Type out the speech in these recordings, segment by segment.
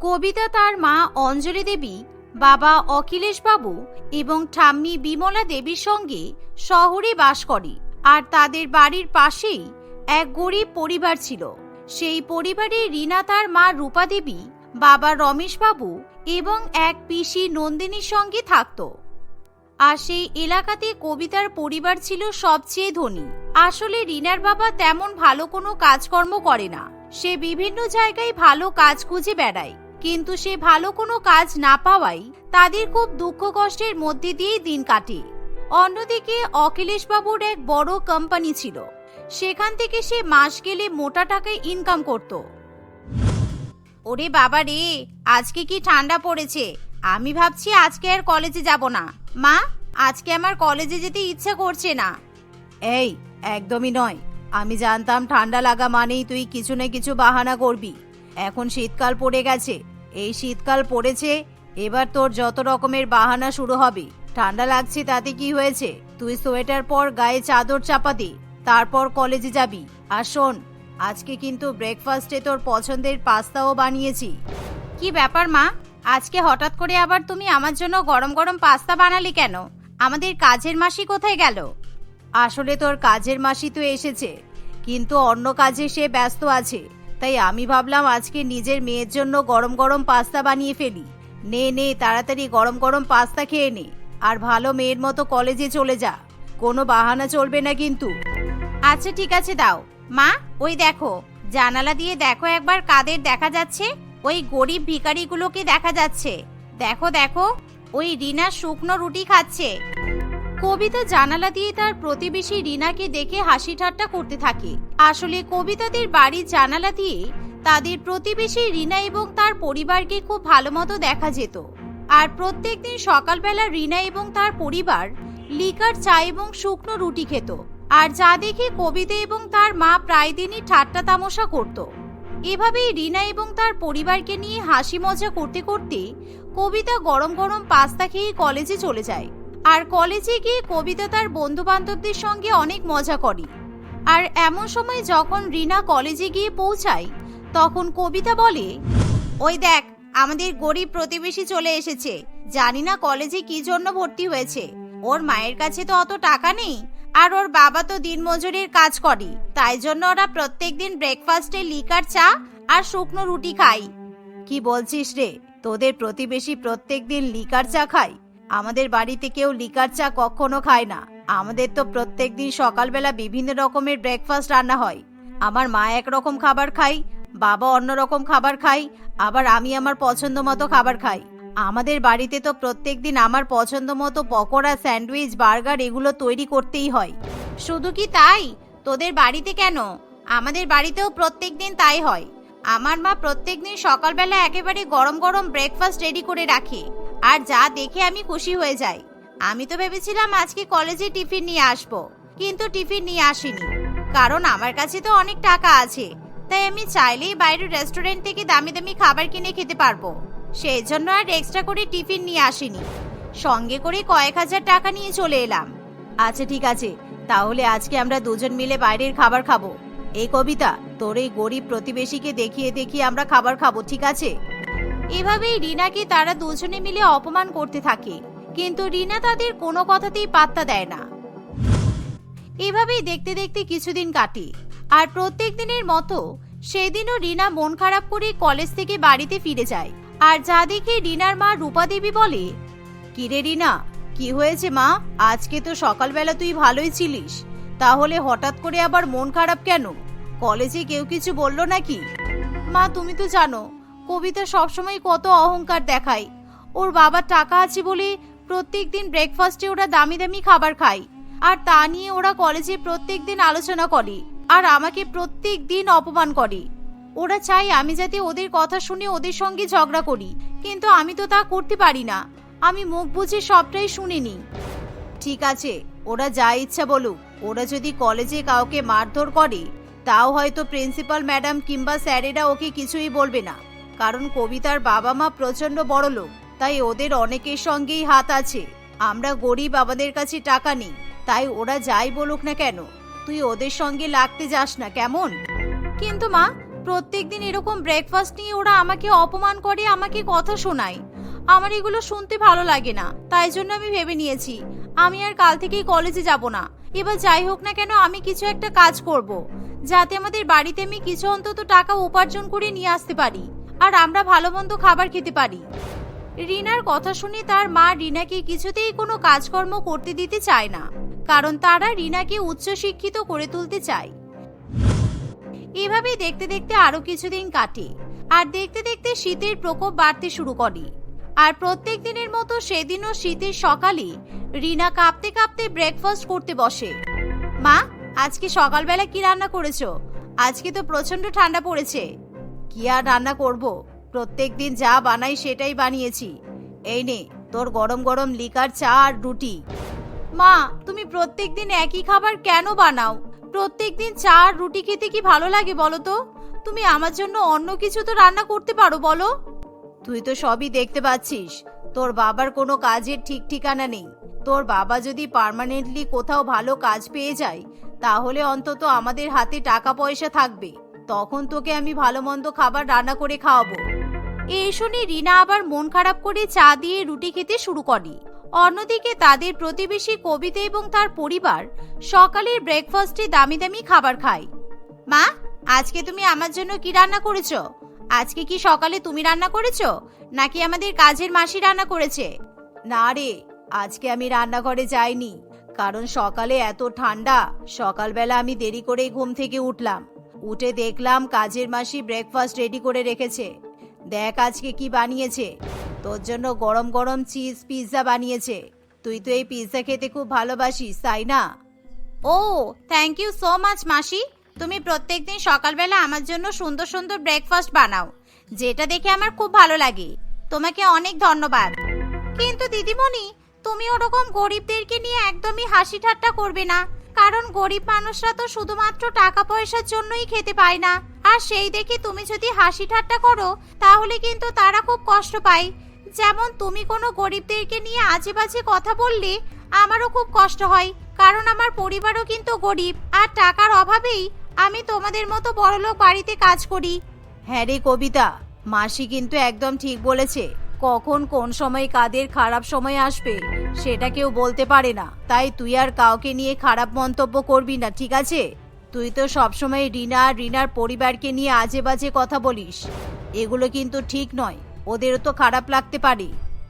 কবিতা তার মা অঞ্জলি দেবী, বাবা অখিলেশ বাবু এবং ঠাম্মি বিমলা দেবীর সঙ্গে শহরে বাস করে। আর তাদের বাড়ির পাশেই এক গরিব পরিবার ছিল। সেই পরিবারে রিনা তার মা রূপা দেবী, বাবা রমেশ বাবু এবং এক পিসি নন্দিনীর সঙ্গে থাকত। আর সেই এলাকাতে কবিতার পরিবার ছিল সবচেয়ে ধনী। আসলে রিনার বাবা তেমন ভালো কোনো কাজকর্ম করে না। সে বিভিন্ন জায়গায় ভালো কাজ খুঁজে বেড়ায়। কিন্তু সে ভালো কোনো কাজ না পাওয়াই তাদের খুব দুঃখ কষ্টের মধ্যে দিয়েই দিন কাটে। অন্যদিকে অখিলেশ বাবুর এক বড় কোম্পানি ছিল। সেখান থেকে সে মাস গেলে মোটা টাকায় ইনকাম করত। ওরে বাবা রে, আজকে কি ঠান্ডা পড়েছে? আমি ভাবছি আজকে আর কলেজে যাব না। মা, আজকে আমার কলেজে যেতে ইচ্ছা করছে না। এই, একদমই নয়। আমি জানতাম ঠান্ডা লাগা মানেই তুই কিছু না কিছু বাহানা করবি। এখন শীতকাল পড়ে গেছে এই শীতকাল পড়েছে এবার তোর যত রকমের বাহানা শুরু হবে। ঠান্ডা লাগছে তাতে কি হয়েছে? তুই সোয়েটার পর গায়ে চাদর চাপা দে তারপর কলেজে যাবি। আর শোন আজকে কিন্তু ব্রেকফাস্টে তোর পছন্দের পাস্তাও বানিয়েছি। কি ব্যাপার মা? আজকে হঠাৎ করে আবার তুমি আমার জন্য গরম গরম পাস্তা বানালে কেন? আমাদের কাজের মাসি কোথায় গেল? আসলে তোর কাজের মাসি তো এসেছে কিন্তু অন্য কাজে সে ব্যস্ত আছে। তাই আমি ভাবলাম আজকে নিজের মেয়ের জন্য গরম গরম পাস্তা বানিয়ে ফেলি। নে নে, তাড়াতাড়ি গরম গরম পাস্তা খেয়ে নে। আর ভালো মেয়ের মতো কলেজে চলে যা। কোনো বাহানা চলবে না কিন্তু। আচ্ছা ঠিক আছে, দাও। মা, ওই দেখো, জানালা দিয়ে দেখো একবার কাদের দেখা যাচ্ছে। ওই গরিব ভিখারিগুলোকে দেখা যাচ্ছে। দেখো দেখো, ওই রিনা শুকনো রুটি খাচ্ছে। কবিতা জানালা দিয়ে তার প্রতিবেশী রিনাকে দেখে হাসি ঠাট্টা করতে থাকে। আসলে কবিতাদের বাড়ির জানালা দিয়ে তাদের প্রতিবেশী রিনা এবং তার পরিবারকে খুব ভালো মতো দেখা যেত। আর প্রত্যেকদিন সকালবেলা রিনা এবং তার পরিবার লিকার চা এবং শুকনো রুটি খেত। আর যা দেখে কবিতা এবং তার মা প্রায় দিনই ঠাট্টা তামাশা করত। এভাবেই রিনা এবং তার পরিবারকে নিয়ে হাসি মজা করতে করতে কবিতা গরম গরম পাস্তা খেয়ে কলেজে চলে যায়। আর কলেজে গিয়ে কবিতা তার বন্ধু বান্ধবদের সঙ্গে অনেক মজা করে। আর এমন সময় যখন রিনা কলেজে গিয়ে পৌঁছায়, তখন কবিতা বলে, ওই দেখ, আমাদের গরিব প্রতিবেশী চলে এসেছে। জানি না কলেজে কি জন্য ভর্তি হয়েছে। ওর মায়ের কাছে তো অত টাকা নেই, আর ওর বাবা তো দিনমজুরির কাজ করে। তাই জন্য ওরা প্রত্যেক দিন ব্রেকফাস্টে লিকার চা আর শুকনো রুটি খায়। কি বলছিস রে? তোদের প্রতিবেশী প্রত্যেক দিন লিকার চা খায়। আমাদের বাড়িতে কেউ লিকার চা কখনো খায় না। আমাদের তো প্রত্যেক দিন সকালবেলা বিভিন্ন রকমের ব্রেকফাস্ট রান্না হয়। আমার মা একরকম খাবার খাই বাবা অন্য রকম খাবার খাই আবার আমি আমার পছন্দ মতো খাবার খাই। আমাদের বাড়িতে তো প্রত্যেক দিন আমার পছন্দ মতো পকোড়া, স্যান্ডউইচ, বার্গার এগুলো তৈরি করতেই হয়। শুধু কি তাই? তোদের বাড়িতে কেন? আমাদের বাড়িতেও প্রত্যেক দিন তাই হয়। আমার মা প্রত্যেক দিন সকালবেলা একেবারে গরম গরম ব্রেকফাস্ট রেডি করে রাখে। আর যা দেখে আমি খুশি হয়ে যাই। আমি তো ভেবেছিলাম আজকে কলেজে টিফিন নিয়ে আসব, কিন্তু টিফিন নিয়ে আসিনি। কারণ আমার কাছে তো অনেক টাকা আছে, তাই আমি চাইলেই বাইরের রেস্টুরেন্ট থেকে দামি দামি খাবার কিনে খেতে পারব। সেই জন্য আর এক্সট্রা করে টিফিন নিয়ে আসিনি। সঙ্গে করে কয়েক হাজার টাকা নিয়ে চলে এলাম। আচ্ছা ঠিক আছে। তাহলে আজকে আমরা দুজন মিলে বাইরের খাবার খাব। এই কবিতা, তোর এই গরিব প্রতিবেশীকে দেখিয়ে দেখিয়ে আমরা খাবার খাব, ঠিক আছে? এভাবেই রিনাকে তারা দুজনে মিলে অপমান করতে থাকে। কিন্তু রিনা তাদের কোনো কথাতেই পাত্তা দেয় না। এভাবেই দেখতে দেখতে কিছুদিন কাটে। আর প্রত্যেক দিনের মতো সেদিনও রিনা মন খারাপ করে কলেজ থেকে বাড়িতে ফিরে যায়। আর যা দেখে রিনার মা রূপা দেবী বলে, কিরে রিনা, কি হয়েছে মা? আজকে তো সকালবেলা তুই ভালোই ছিলিস। তাহলে হঠাৎ করে আবার মন খারাপ কেন? কলেজে কেউ কিছু বলল নাকি? মা, তুমি তো জানো কবিতা সবসময় কত অহংকার দেখায়। ওর বাবার টাকা আছে বলে প্রত্যেক দিন ব্রেকফাস্টে ওরা দামি দামি খাবার খায়। আর তা নিয়ে ওরা কলেজে প্রত্যেক দিন আলোচনা করে। আর আমাকে প্রত্যেক দিন অপমান করে। ওরা চাই আমি যাতে ওদের কথা শুনে ওদের সঙ্গে ঝগড়া করি। কিন্তু আমি তো তা করতে পারি না। আমি মুখ বুঝে সবটাই শুনে শুনিনি ঠিক আছে, ওরা যা ইচ্ছা বলুক। ওরা যদি কলেজে কাউকে মারধর করে, তাও হয়তো প্রিন্সিপাল ম্যাডাম কিংবা স্যারেরা ওকে কিছুই বলবে না। কারণ কবিতার বাবা মা প্রচণ্ড বড় লোক, তাই ওদের অনেকের সঙ্গেই হাত আছে। আমরা গরিব, আমাদের কাছে টাকা নেই, তাই ওরা যাই বলুক না কেন, তুই ওদের সঙ্গে লাগতে যাস না, কেমন? কিন্তু মা, প্রত্যেকদিন এরকম ব্রেকফাস্ট নিয়ে ওরা আমাকে অপমান করে, আমাকে কথা শোনায়। আমার এগুলো শুনতে ভালো লাগে না, তাই জন্য আমি ভেবে নিয়েছি, আমি আর কাল থেকেই কলেজে যাব না। এবার যাই হোক না কেন, আমি কিছু একটা কাজ করব, যাতে আমাদের বাড়িতে আমি কিছু অন্তত টাকা উপার্জন করে নিয়ে আসতে পারি। আর আমরা ভালো মন্দ খাবার খেতে পারি। রিনার কথা শুনে তার মা রিনাকে কিছুতেই কোনো কাজকর্ম করতে দিতে চায় না, কারণ তারা রিনাকে উচ্চশিক্ষিত করে তুলতে চায়। এভাবেই দেখতে দেখতে আরও কিছুদিন কাটে, আর দেখতে দেখতে শীতের প্রকোপ বাড়তে শুরু করে। আর প্রত্যেক দিনের মতো সেদিনও শীতের সকালে রিনা কাঁপতে কাঁপতে ব্রেকফাস্ট করতে বসে। মা, আজকে সকালবেলা কি রান্না করেছ? আজকে তো প্রচণ্ড ঠান্ডা পড়েছে। কি আর রান্না করব? প্রত্যেক দিন যা বানাই সেটাই বানিয়েছি। এই নে, তোর গরম গরম লিকার চা আর রুটি। মা, তুমি প্রত্যেক দিন একই খাবার কেন বানাও? প্রত্যেক দিন চা আর রুটি খেতে কি ভালো লাগে বলো তো? তুমি আমার জন্য অন্য কিছু তো রান্না করতে পারো বলো। তুই তো সবই দেখতে পাচ্ছিস। তোর বাবার কোনো কাজের ঠিক ঠিকানা নেই। তোর বাবা যদি পার্মানেন্টলি কোথাও ভালো কাজ পেয়ে যায়, তাহলে অন্তত আমাদের হাতে টাকা পয়সা থাকবে। তখন তোকে আমি ভালো মন্দ খাবার রান্না করে খাওয়াবো। এই শুনে রিনা আবার মন খারাপ করে চা দিয়ে রুটি খেতে শুরু করে। অন্যদিকে তাদের প্রতিবেশী কবিতা এবং তার পরিবার সকালের ব্রেকফাস্টে দামি দামি খাবার খায়। মা, আজকে তুমি আমার জন্য কি রান্না করেছ? আজকে কি সকালে তুমি রান্না করেছ? নাকি আমাদের কাজের মাসি রান্না করেছে? না রে, আজকে আমি রান্নাঘরে যাইনি। কারণ সকালে এত ঠান্ডা, সকালবেলা আমি দেরি করেই ঘুম থেকে উঠলাম। উঠে দেখলাম কাজের মাসি ব্রেকফাস্ট রেডি করে রেখেছে। দেখ আজকে কি বানিয়েছে। তোর জন্য গরম গরম চিজ পিৎজা বানিয়েছে। তুই তো এই পিৎজা খেতে খুব ভালোবাসিস, তাই না? ও থ্যাংক ইউ সো মাচ মাসি। তুমি প্রত্যেকদিন সকালবেলা আমার জন্য সুন্দর সুন্দর ব্রেকফাস্ট বানাও, যেটা দেখে আমার খুব ভালো লাগে। তোমাকে অনেক ধন্যবাদ। কিন্তু দিদিমণি, তুমি ওরকম গরিবদেরকে নিয়ে একদমই হাসি ঠাট্টা করবে না। কারণ গরিব মানুষরা তো শুধুমাত্র টাকা পয়সার জন্যই খেতে পায় না। আর সেই দেখে তুমি যদি হাসি ঠাট্টা করো, তাহলে কিন্তু তারা খুব কষ্ট পায়। যেমন তুমি কোনো গরিবদেরকে নিয়ে আজে বাজে কথা বললে, আমারও খুব কষ্ট হয়, কারণ আমার পরিবারও কিন্তু গরিব। আর টাকার অভাবেই আমি তোমাদের মতো বড়লোক বাড়িতে কাজ করি। হ্যাঁ রে কবিতা, মাসি কিন্তু একদম ঠিক বলেছে। কখন কোন সময় কাদের খারাপ সময় আসবে, সেটা কেউ বলতে পারে না। তাই তুই আর কাউকে নিয়ে খারাপ মন্তব্য করবি না, ঠিক আছে? তুই তো সবসময় রিনা আর রিনার পরিবারকে নিয়ে আজে বাজে কথা বলিস। এগুলো কিন্তু ঠিক নয়, ওদেরও তো খারাপ লাগতে পারে।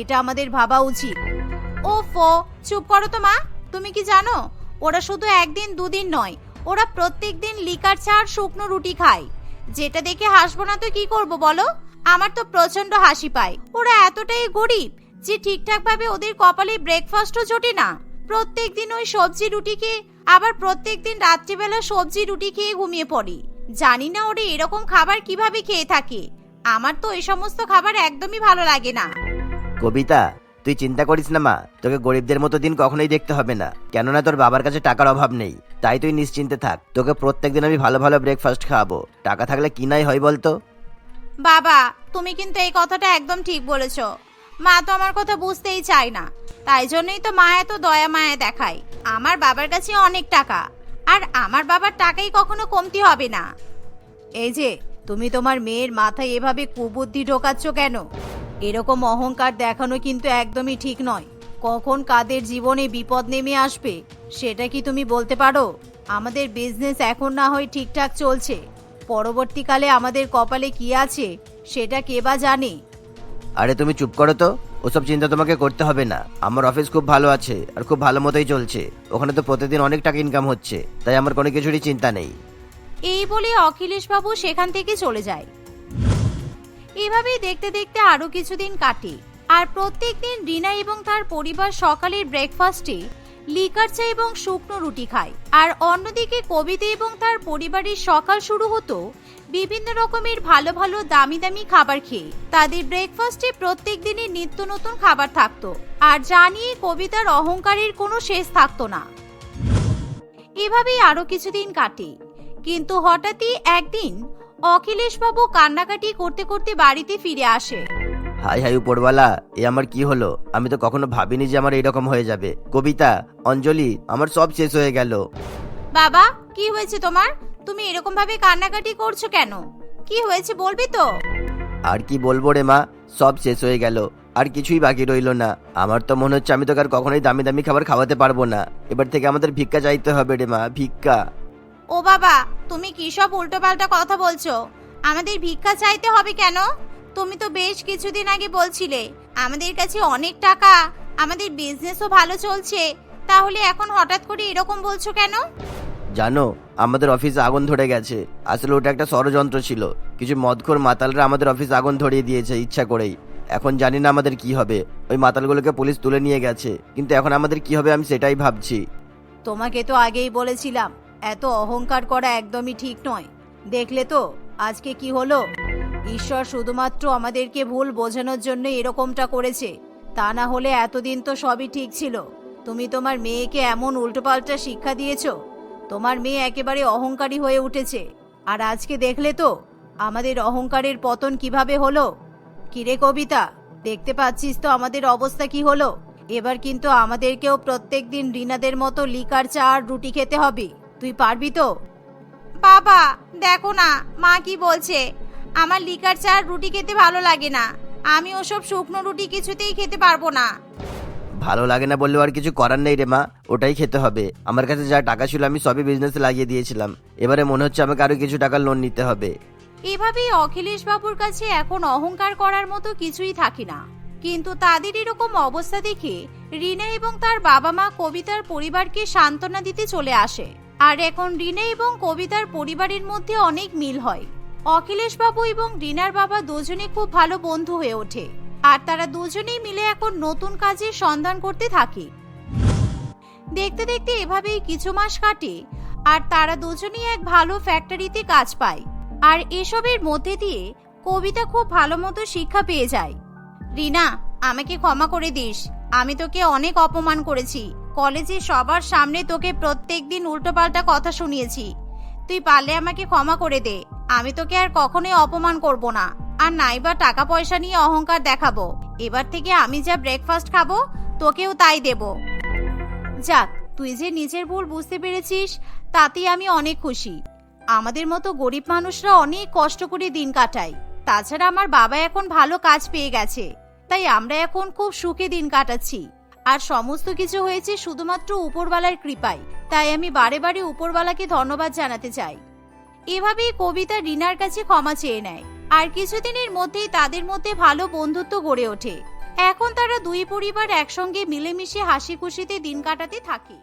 এটা আমাদের ভাবা উচিত। ও ফো চুপ করো তো মা, তুমি কি জানো? ওরা শুধু একদিন, দুদিন নয়, ওরা প্রত্যেক দিন লিকার চা আর শুকনো রুটি খায়। যেটা দেখে হাসবো না তো কি করব বলো? আমার তো প্রচণ্ড হাসি পায়। ওরা এতটাই গরিব যে ঠিকঠাক ভাবে ওদের কপালে ব্রেকফাস্টও জোটে না। প্রত্যেক দিন ওই সবজি রুটি খেয়ে, আবার প্রত্যেক দিন রাত্রিবেলা সবজি রুটি খেয়ে ঘুমিয়ে পড়ি। জানি না ওরা এরকম খাবার কীভাবে খেয়ে থাকে। আমার তো এই সমস্ত খাবার একদমই ভালো লাগে না। কবিতা, তুই চিন্তা করিস না মা, তোকে গরিবদের মতো দিন কখনোই দেখতে হবে না। কেননা তোর বাবার কাছে টাকার অভাব নেই, তাই তুই নিশ্চিন্তে থাক। তোকে প্রত্যেকদিন আমি ভালো ভালো ব্রেকফাস্ট খাওয়াবো। টাকা থাকলে কি নাই হয় বলতো? বাবা, তুমি কিন্তু এই কথাটা একদম ঠিক বলেছ। মা তো আমার কথা বুঝতেই চায় না। তাই জন্যই তো মা এত দয়া মায়া দেখায়। আমার বাবার কাছে অনেক টাকা, আর আমার বাবার টাকাই কখনো কমতি হবে না। এই যে, তুমি তোমার মেয়ের মাথায় এভাবে কুবুদ্ধি ঢোকাচ্ছ কেন? এরকম অহংকার দেখানো কিন্তু একদমই ঠিক নয়। কখন কাদের জীবনে বিপদ নেমে আসবে, সেটা কি তুমি বলতে পারো? আমাদের বিজনেস এখন না হয় ঠিকঠাক চলছে। পরবর্তীকালে আমাদের কপালে কি আছে সেটা কে বা জানে? আরে তুমি চুপ করো তো ওসব চিন্তা তোমাকে করতে হবে না। আমার অফিস খুব ভালো আছে আর খুব ভালো মতোই চলছে। ওখানে তো প্রতিদিন অনেক টাকা ইনকাম হচ্ছে তাই আমার কোনো কিছুরই চিন্তা নেই। এই বলে অখিলেশ বাবু সেখান থেকে চলে যায়। এভাবেই দেখতে দেখতে আরও কিছুদিন কাটে আর প্রত্যেকদিন রিনা এবং তার পরিবার সকালের ব্রেকফাস্টে লিকার চা এবং শুকনো রুটি খায়। আর অন্যদিকে কবিতা এবং তার পরিবারের সকাল শুরু হতো বিভিন্ন রকমের ভালো ভালো দামি দামি খাবার খেয়ে। তাদের ব্রেকফাস্টে প্রত্যেক দিনই নিত্য নতুন খাবার থাকতো। আর জানিয়ে কবিতার অহংকারের কোনো শেষ থাকতো না। এভাবেই আরও কিছুদিন কাটে। কিন্তু হঠাৎই একদিন অখিলেশ বাবু কান্নাকাটি করতে করতে বাড়িতে ফিরে আসে। হাই হাই উপরওয়ালা এ আমার কি হলো? আমি তো কখনো ভাবিনি যে আমার এরকম হয়ে যাবে। কবিতা অঞ্জলি আমার সব শেষ হয়ে গেল। বাবা কি হয়েছে তোমার? তুমি এরকম ভাবে কান্নাকাটি করছ কেন? কি হয়েছে বলবি তো? আর কি বলব রে মা সব শেষ হয়ে গেল। আর কিছুই বাকি রইল না। আমার তো মনে হচ্ছে আমি তোকে আর কখনোই দামি দামি খাবার খাওয়াতে পারব না। এবার থেকে আমাদের ভিক্ষা চাইতে হবে রে মা ভিক্ষা। ও বাবা তুমি কি সব উল্টোপাল্টা কথা বলছো? আমাদের ভিক্ষা চাইতে হবে কেন? তুমি তো বেশ কিছুদিন আগে বলছিলে আমাদের কাছে অনেক টাকা আমাদের বিজনেসও ভালো চলছে তাহলে এখন হঠাৎ করে এরকম বলছো কেন? জানো আমাদের অফিসে আগুন ধরে গেছে। আসলে ওটা একটা ষড়যন্ত্র ছিল। কিছু মদখোর মাতালরা আমাদের অফিসে আগুন ধরিয়ে দিয়েছে ইচ্ছা করেই। এখন জানি না আমাদের কি হবে। ওই মাতালগুলোকে পুলিশ তুলে নিয়ে গেছে। কিন্তু এখন আমাদের কি হবে আমি সেটাই ভাবছি। তোমাকে তো আগেই বলেছিলাম এত অহংকার করা একদমই ঠিক নয়। দেখলে তো আজকে কি হলো? ঈশ্বর শুধুমাত্র আমাদেরকে ভুল বোঝানোর জন্য এরকমটা করেছে। তা না হলে এতদিন তো সবই ঠিক ছিল। তুমি তোমার মেয়েকে এমন উল্টোপাল্টা শিক্ষা দিয়েছ। তোমার মেয়ে একেবারে অহংকারী হয়ে উঠেছে। আর আজকে দেখলে তো, আমাদের অহংকারের পতন কীভাবে হলো? কিরে কবিতা, দেখতে পাচ্ছিস তো আমাদের অবস্থা কি হলো? এবার কিন্তু আমাদেরকেও প্রত্যেক দিন রিনাদের মতো লিকার চা আর রুটি খেতে হবে। তুই পারবি তো? বাবা, দেখো না, মা কি বলছে। আমার লিকার চা আর রুটি খেতে ভালো লাগে না। আমি ওসব শুকনো রুটি কিছুতেই খেতে পারব না। ভালো লাগে না বললেও আর কিছু করার নেই রে মা ওটাই খেতে হবে। আমার কাছে যা টাকা ছিল আমি সবই বিজনেসে লাগিয়ে দিয়েছিলাম। এবারে মনে হচ্ছে আমাকে আরও কিছু টাকা লোন নিতে হবে। এভাবেই অখিলেশ বাবুর কাছে এখন অহংকার করার মতো কিছুই থাকে না। কিন্তু তাদের এরকম অবস্থা দেখে রিনা এবং তার বাবা মা কবিতার পরিবারকে সান্ত্বনা দিতে চলে আসে। আর এখন রিনা এবং কবিতার পরিবারের মধ্যে অনেক মিল হয়। অখিলেশ বাবু এবং রিনার বাবা দুজনে খুব ভালো বন্ধু হয়ে ওঠে। আর তারা দুজনেই মিলে এখন নতুন কাজের সন্ধান করতে থাকে। দেখতে দেখতে এভাবেই কিছু মাস কাটে, আর তারা দুজনেই এক ভালো ফ্যাক্টরিতে কাজ পায়। আর এসবের মধ্যে দিয়ে কবিতা খুব ভালো মতো শিক্ষা পেয়ে যায়। রিনা, আমাকে ক্ষমা করে দিস। আমি তোকে অনেক অপমান করেছি। কলেজে সবার সামনে তোকে প্রত্যেক দিন উল্টোপাল্টা কথা শুনিয়েছি। তুই পারলে আমাকে ক্ষমা করে দে। আমি তোকে আর কখনোই অপমান করব না। আর নাইবা টাকা পয়সা নিয়ে অহংকার দেখাবো। এবার থেকে আমি যা ব্রেকফাস্ট খাব, তোকেও তাই দেব। যাক, তুই যে নিজের ভুল বুঝতে পেরেছিস, তাতেই আমি অনেক খুশি। আমাদের মতো গরিব মানুষরা অনেক কষ্ট করে দিন কাটায়। তাছাড়া আমার বাবা এখন ভালো কাজ পেয়ে গেছে। তাই আমরা এখন খুব সুখে দিন কাটাচ্ছি। আর সমস্ত কিছু হয়েছে শুধুমাত্র উপরওয়ালার কৃপায়। তাই আমি বারে বারে উপরওয়ালাকে ধন্যবাদ জানাতে চাই। এভাবেই কবিতা রিনার কাছে ক্ষমা চেয়ে নেয়। আর কিছুদিনের মধ্যেই তাদের মধ্যে ভালো বন্ধুত্ব গড়ে ওঠে। এখন তারা দুই পরিবার একসঙ্গে মিলেমিশে হাসি খুশিতে দিন কাটাতে থাকে।